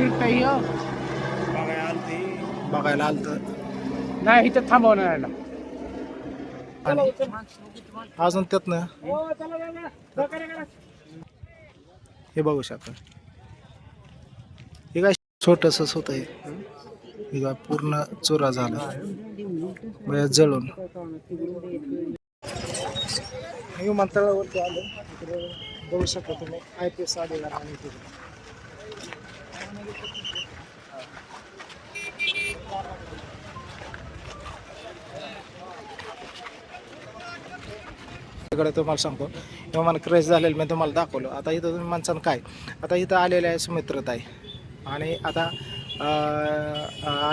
फिरता हो. बघायला आलते. बघायला आलत नाही इथं थांबवणार ना. अजून त्यातनं हे बघू शकता. हे काय छोटस होत आहे हे काय पूर्ण चोरा झाला. जळून. विमानतळावरती आलो. बघू शकता तुम्ही. आय पी एस आलेला आणि इकडे तुम्हाला सांगतो. विमान क्रेश झालेलं मी तुम्हाला दाखवलं. आता इथं तुम्ही माणसानं काय? आता इथं आलेले आहे सुमित्रताई. आणि आता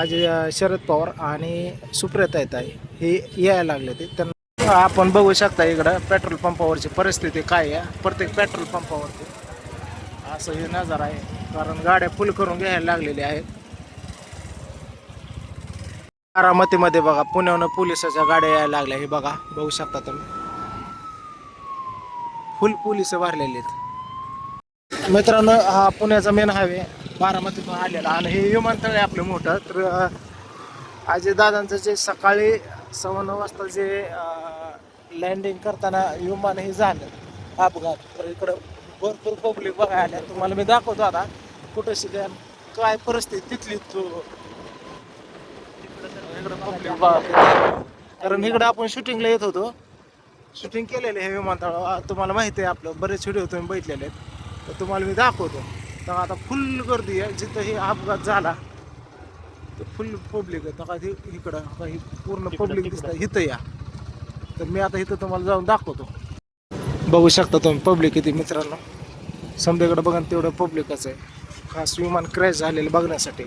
आज शरद पवार आणि सुप्रियता येत आहे हे यायला लागले ते. त्यांना आपण बघू शकता इकडं पेट्रोल पंपावरची परिस्थिती काय आहे. प्रत्येक पेट्रोल पंपावरती असं हे नजर आहे. कारण गाड्या फुल करून घ्यायला लागलेल्या आहेत. बारामतीमध्ये बघा पुण्याहून पोलिसाच्या गाड्या यायला लागल्या. हे बघा बघू शकता तुम्ही. फुल पोलीस भरलेले आहेत. मित्रांनो हा पुण्याचा मेन हायवे बारामतीतून आलेला आणि हे विमानतळ आहे आपलं मोठं. तर अं, अजय दादांचं जे सकाळी सव्वा नऊ वाजता जे लँडिंग करताना विमान हे झालं. अपघात. तर इकडं भरपूर पब्लिक बघायला आल्या. तुम्हाला मी दाखवतो आता. कुठं शिकाय? काय परिस्थिती तिथली तो? इकडं बघा किती. कारण इकडं आपण शूटिंगला येत होतो. शूटिंग केलेलं हे विमानतळावर तुम्हाला माहिती आहे आपलं बरेच व्हिडिओ तुम्ही बघितलेले आहेत. तर तुम्हाला मी दाखवतो. तर आता फुल गर्दी आहे. जिथं हे अपघात झाला तर फुल पब्लिक आहे. तर ही इकडं आता ही पूर्ण पब्लिक दिसतं इथं या. तर मी आता इथं तुम्हाला जाऊन दाखवतो. बघू शकता तुम्ही पब्लिक किती मित्रांनो. समजा बघा ना तेवढं पब्लिकच आहे. खास विमान क्रॅश झालेलं बघण्यासाठी.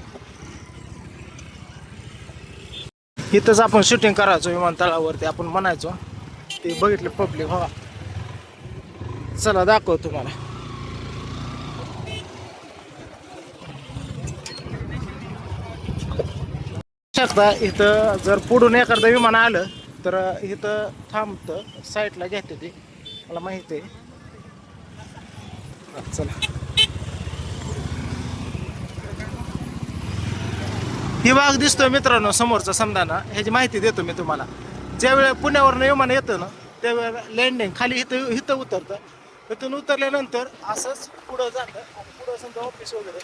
इथंच आपण शूटिंग करायचो विमानतळावरती आपण म्हणायचो. ते बघितले पब्लिक हो. चला दाखव तुम्हाला. शकता इथं जर पुढून एखादं विमान आलं तर इथं थांबतं साईडला घेते ते. मला माहिती आहे. चला. ही वाघ दिसतोय मित्रांनो समोरचा समजाना ह्याची माहिती देतो मी तुम्हाला. ज्यावेळेला पुण्यावरनं विमान येतं ना त्यावेळेला लँडिंग खाली इथं इथं उतरतं. तिथून उतरल्यानंतर असंच पुढं जातं आणि पुढं समजा ऑफिस वगैरे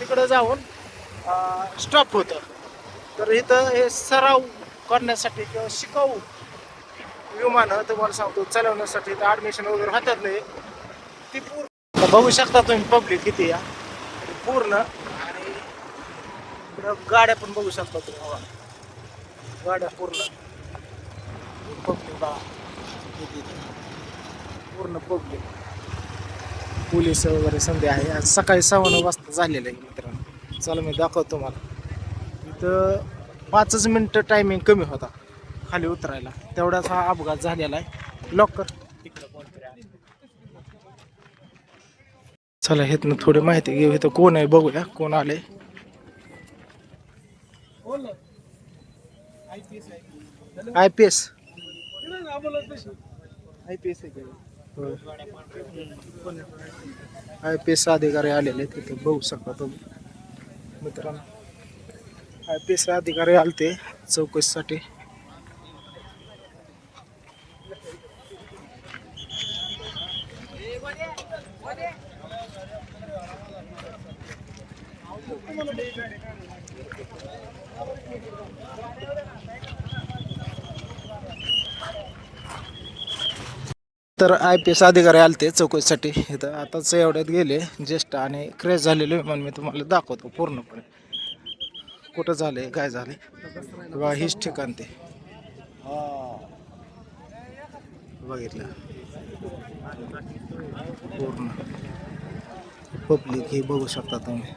तिकडं जाऊन स्टॉप होतं. तर इथं हे सराव करण्यासाठी किंवा शिकाऊ विमानं तुम्हाला सांगतो चालवण्यासाठी इथं ॲडमिशन वगैरे होतात नाही. ती पूर्ण बघू शकता तुम्ही पब्लिक किती या पूर्ण इकडं गाड्या पण बघू शकता तुम्ही बघा. गाड्या पूर्ण. पब्लिक पूर्ण पब्लिक पोलीस वगैरे संधी आहे. आज सकाळी सव्वा नऊ वाजता झालेलं आहे मित्रांनो. चला मी दाखवतो तुम्हाला. इथं पाचच मिनटं टायमिंग कमी होता. खाली उतरायला. तेवढाच हा अपघात झालेला आहे. लॉक कर चला हेतनं थोडी माहिती घेऊ. इथं कोण आहे बघूया. कोण आले I P S. I P S I P S अधिकारी आलेले आहेत तिथे बघू शकता तुम्ही. मित्रांनो आय पी एस अधिकारी आले ते चौकशीसाठी. तर आय पी एस अधिकारी आलते चौकशीसाठी. इथं आताच एवढ्यात गेले ज्येष्ठ आणि क्रॅश झालेले म्हणून मी तुम्हाला दाखवतो पूर्णपणे. कुठं झाले काय झाले बा हीच ठिकाण ते. बघितलं. पूर्ण. पब्लिक हे बघू शकता तुम्ही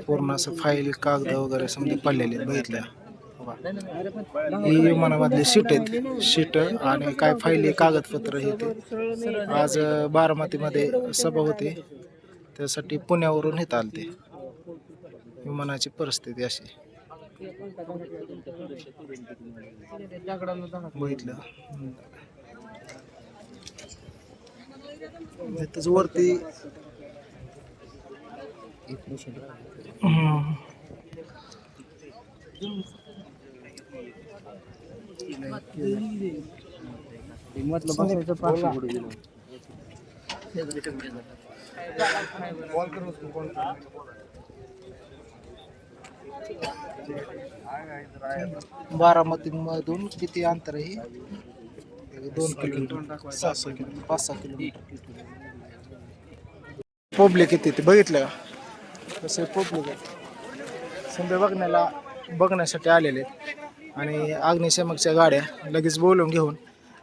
पूर्ण असं फाईल कागद वगैरे समजा पडलेले बघितल्या. ही विमानामधली सीट आहेत. सीट आणि काय फाईल कागदपत्र हे ते. आज बारामतीमध्ये सभा होती. त्यासाठी पुण्यावरून इथं आलते विमानाची परिस्थिती अशी. बघितलं. इथंच वरती हम्म. बारामती मधून किती अंतर आहे दोन किलोमीटर सहा सहा किलोमीटर पाच सहा किलोमीटर पब्लिक येते ते बघितलं का तसे पब्लिक आहे समजा बघण्याला बघण्यासाठी आलेले आहेत. आणि अग्निशमकच्या गाड्या लगेच बोलवून घेऊन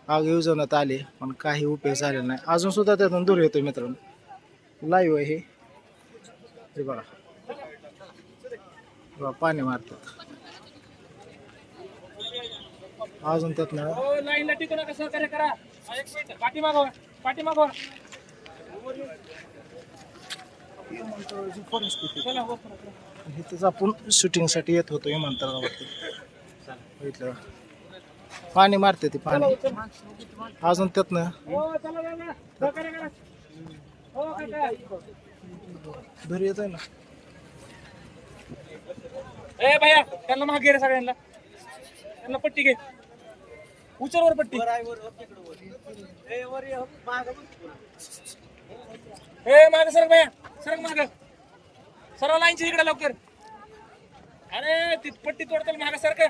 आग उजवण्यात आली पण काही उपयोग झालेला नाही. अजून सुद्धा त्यातून दूर येतोय मित्रांनो. लाईव्ह आहे हे. बघा. बघा, पाणी मारतात. अजून त्यातनं लाईनला टिकू नका सहकार्य करा एक मिनिट पाठी मागवा पाठी मागवा हो इथेच आपण शूटिंगसाठी येत होतो विमानतळावरती. बघितलं का? पाणी मारते ते पाणी. अजून त्यातनं. चला चला सहकार्य करा हो काका घरी येत आहे ना. ए भैया त्यांना महाग घे रे सगळ्यांना. त्यांना पट्टी घे. उचल वर पट्टी ए माग सरक भैया. सरक माग. सरळ लाईनची इकडे लवकर. अरे ती पट्टी तोडताल माग सरक.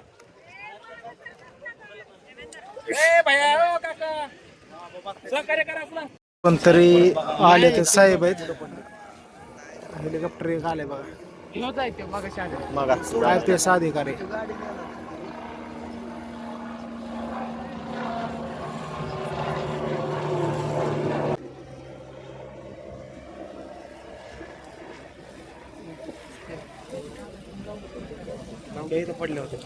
ए भैया ओ काका. सहकार्य करा आपला. कोणतरी आले ते साहेब आहेत. हेलिकॉप्टर एक आले बघा. काय ते अधिकारी इथं पडले होते.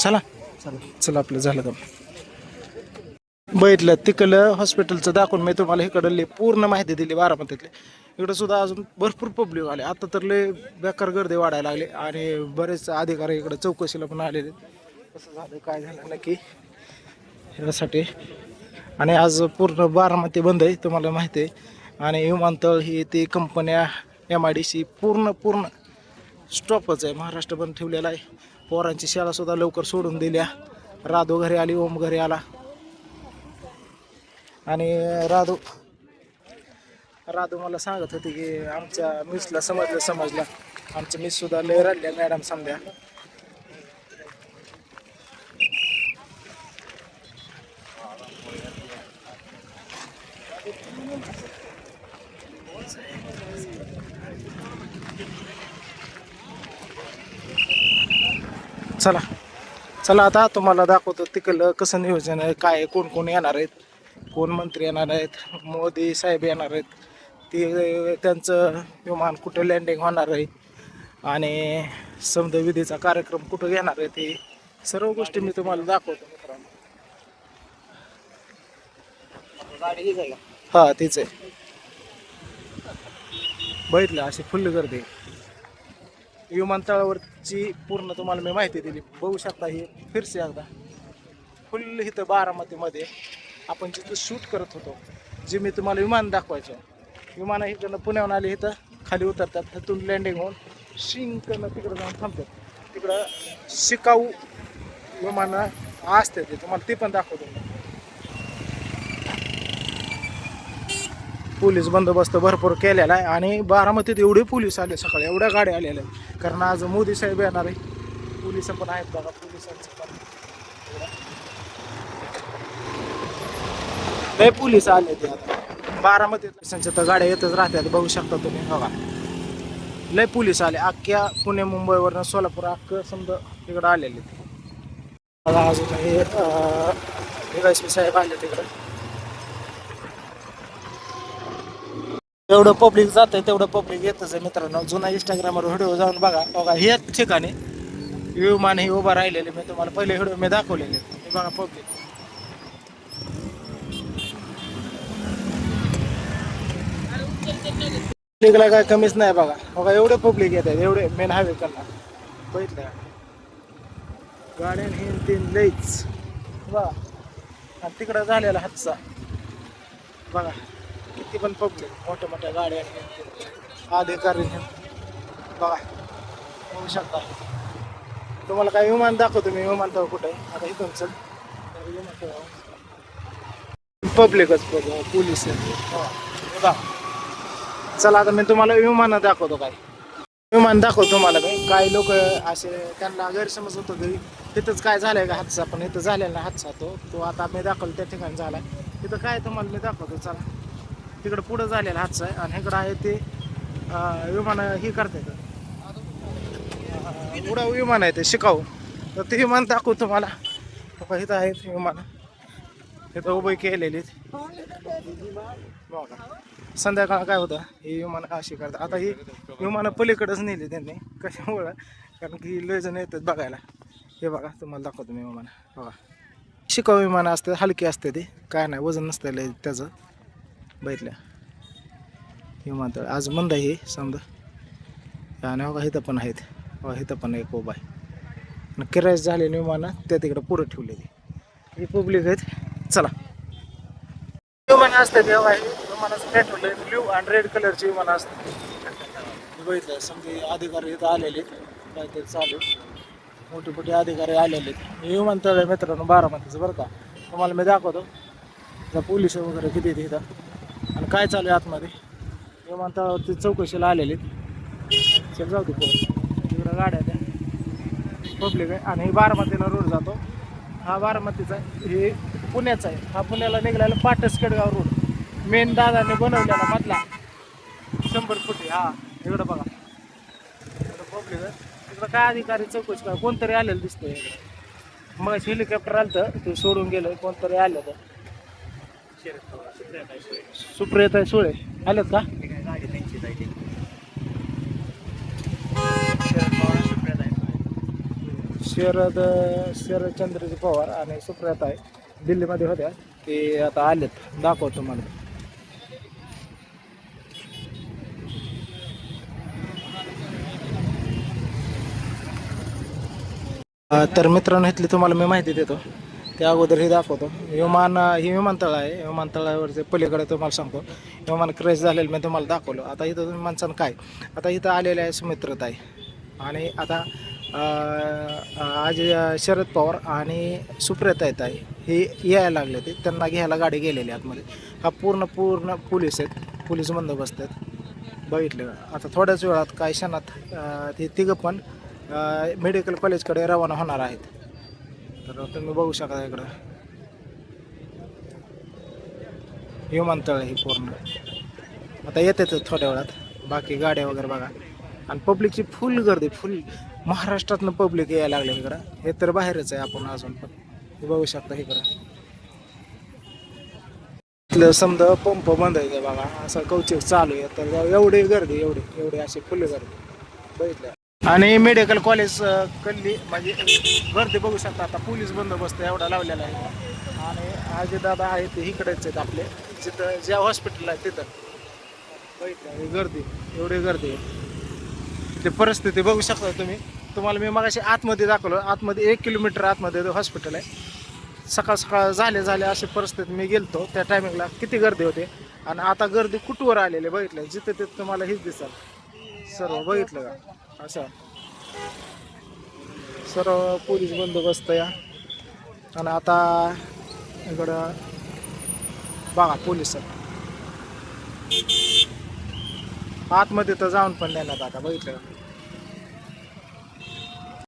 चला. चला. चला आपलं झालं का बघितलं तिकडलं हॉस्पिटलचं दाखवून मी तुम्हाला इकडली पूर्ण माहिती दिली बारामतीतली. इकडं सुद्धा अजून भरपूर पब्लिक आले. आता तर लय बेकार गर्दी वाढायला लागली आणि बरेच अधिकारी इकडं चौकशीला पण आलेले कसं झालं काय झालं नक्की ह्यासाठी आणि आज पूर्ण बारामती बंद आहे तुम्हाला माहिती आहे. आणि विमानतळ ही ती कंपन्या एम आय डी सी पूर्ण पूर्ण स्टॉपच आहे. महाराष्ट्र बंद ठेवलेला आहे. पोरांची शाळासुद्धा लवकर सोडून दिल्या. राधो घरी आली ओम घरी आला. आणि राधू राधू मला सांगत होती की आमच्या मिसला समजलं समजलं. आमच्या मिससुद्धा लय रडल्या मॅडम समजा. चला. चला आता तुम्हाला दाखवतो तिकडलं कसं नियोजन आहे काय कोण कोण येणार आहेत कोण मंत्री येणार आहेत मोदी साहेब येणार आहेत ते त्यांचं विमान कुठं लँडिंग होणार आहे आणि समजविधीचा कार्यक्रम कुठं घेणार आहे ते सर्व गोष्टी मी तुम्हाला दाखवतो मित्रांनो. हा तीच आहे. बघितलं अशी फुल्ल गर्दी. विमानतळावरची पूर्ण तुम्हाला मी माहिती दिली. बघू शकता ही फिरसे एकदा. फुल इथं बारामतीमध्ये आपण जिथं शूट करत होतो जे मी तुम्हाला विमान दाखवायचो. विमान इकडनं पुण्याहून आले इथं खाली उतरतात. तिथून लँडिंग होऊन शिंकनं तिकडं जाऊन थांबतात. तिकडं शिकाऊ विमानं असते ते. तुम्हाला ते पण दाखवतो पोलीस बंदोबस्त भरपूर केलेला आहे आणि बारामतीत एवढे पोलीस आले सकाळी एवढ्या गाड्या आलेल्या आहेत. कारण आज मोदी साहेब येणार आहे पोलीस पण आहेत बघा पोलिसांचं पण. लय पोलीस आले ते आता. बारामती पोलिसांच्या तर गाड्या येतच राहतात बघू शकता तुम्ही हो बघा लय पोलीस आले. अख्ख्या पुणे मुंबईवरनं सोलापूर अख्खं समजा तिकडं आलेले ते बघा अजून हे साहेब आले तिकडं. जेवढं पब्लिक जातं तेवढं पब्लिक येतच आहे मित्रांनो. जुना इंस्टाग्रामवर व्हिडिओ जाऊन बघा. बघा ह्याच ठिकाणी विमान हे उभा राहिलेले मी तुम्हाला पहिले व्हिडिओ मी दाखवलेले हे बघा पब्लिक पब्लिकला काय कमीच नाही बघा. बघा एवढे पब्लिक येत आहेत एवढे मेन हायवे करणार. बघितलं का? गाड्या हे तीन लईच. बघा आणि तिकडं झालेला हातचा. बघा. किती पण पब्लिक मोठ्या मोठ्या गाड्या आणि अधिकारी बघा बघू शकता. तुम्हाला काय विमान दाखवतो मी विमानतळ कुठे आहे? आता इथून चल. पब्लिकच बघा पोलीस हो. बघा. चला आता मी तुम्हाला विमान दाखवतो काय. विमान दाखवतो तुम्हाला मी. काही लोक असे त्यांना गैरसमज होतो घरी. तिथंच काय झालंय का हादसा? पण इथं झालेला हादसा तो. तो आता मी दाखवलं त्या ठिकाणी झाला तिथं काय तुम्हाला मी दाखवतो चला. तिकडं पुढं झालेला हातचं आहे आणि इकडं आहे ते विमान ही करते उडा विमान आहे ते शिकाऊ. तर ते विमान दाखवू तुम्हाला. इथं आहेत विमान. इथं उभे केलेली संध्याकाळ काय होतं? ही विमानं अशी करतात. आता ही विमानं पलीकडेच नेली त्यांनी कशामुळं? कारण की लय जण येतात बघायला. हे बघा तुम्हाला दाखवतो मी विमान. बघा. शिकाऊ विमानं असते हलकी असते ते. काय नाही वजन नसतं त्याचं. बघितल्या विमानतळ आज मंद आहे हे समजा. आणि हो बघा इथं पण आहेत. हो, बघा इथं पण एक उभा आहे. आणि किरायच झालेली विमानं त्या तिकडं पुरं ठेवलेली ही पब्लिक आहेत. चला. विमान असतात तेव्हा हे विमानाचं पेट्रोल ब्ल्यू आणि रेड कलरची विमान असते. बघितलं समजा अधिकारी इथं आलेले आहेत. काहीतरी चालू मोठे मोठे अधिकारी आलेले आहेत. हे विमानतळ आहे मित्रांनो बारामतीचं बरं का. तुम्हाला मी दाखवतो. इथं पोलीस वगैरे किती आहेत इथं? काय चालू आहे आतमध्ये? विमानतळावरती चौकशीला आलेले चल जाऊ दे तिकडं गाड्या त्या पब्लिक आहे. आणि बारामतीला रोड जातो. हा बारामतीचा आहे. हे पुण्याचा आहे. हा पुण्याला निघालेला पाटस केडगाव रोड मेन दादाने बनवलेला मधला. शंभर फुटी हा इकडं बघा. इकडं पब्लिक आहे. तिकडं काय अधिकारी चौकशी काय कोणतरी आलेलं दिसतंय. इकडं मग हेलिकॉप्टर आलं तर ते सोडून गेलं. कोणतरी आलं तर सुप्रियता सुळे. आलेत का? शरद शरदचंद्रजी पवार आणि सुप्रियता आहे दिल्लीमध्ये होत्या. ते आता आलेत. दाखवतो मला तर मित्रांनो इथली तुम्हाला मी माहिती देतो. त्या अगोदर हे दाखवतो. विमान ही विमानतळ आहे. विमानतळावरचे पलीकडे तुम्हाला सांगतो. विमान क्रॅश झालेलं मी तुम्हाला दाखवलं. आता इथं तुम्ही माणसानं काय? आता इथं आलेले आहे सुमित्रताई आणि आता आज शरद पवार आणि सुप्रियता ताई हे यायला लागले ते त्यांना घ्यायला गाडी गेलेली आतमध्ये. हा पूर्ण पूर्ण पोलीस आहेत. पोलीस बंदोबस्त आहेत. बघितलं. आता थोड्याच वेळात काही क्षणात ते तिघं पण मेडिकल कॉलेजकडे रवाना होणार आहेत. तर तुम्ही बघू शकता इकडं. विमानतळ आहे पूर्ण. आता येतेच थोड्या वेळात. बाकी गाड्या वगैरे बघा. आणि पब्लिकची फुल गर्दी फुल महाराष्ट्रातनं पब्लिक यायला लागले इकडं. हे तर बाहेरच आहे आपण अजून पण. बघू शकता इकडं. समजा पंप बंद आहे बघा. असं कौचिक चालू आहे. तर एवढी गर्दी एवढी एवढी अशी फुल गर्दी. बघितलं? आणि मेडिकल कॉलेज कल्ली म्हणजे गर्दी बघू शकता आता. पोलीस बंदोबस्त एवढा लावलेला आहे. आणि आजी दादा आहेत ते इकडेच आहेत आपले. जिथं ज्या हॉस्पिटल आहे तिथं. बघितलं गर्दी एवढी गर्दी आहे. ते परिस्थिती बघू शकता तुम्ही. तुम्हाला मी मगाशी आतमध्ये दाखवलं. आतमध्ये एक किलोमीटर आतमध्ये हॉस्पिटल आहे. सकाळ सकाळ झाले झाले अशी परिस्थिती मी गेलतो. त्या टायमिंगला किती गर्दी होते. आणि आता गर्दी कुठवर आलेली आहे, बघितलं. जिथे तिथं तुम्हाला हेच दिसाल. सर्व बघितलं का? असं. सर्व पोलीस बंदोबस्त या. आणि आता इकडं बघा पोलीस आतमध्ये तर जाऊन पण देण्यात आता बघितलं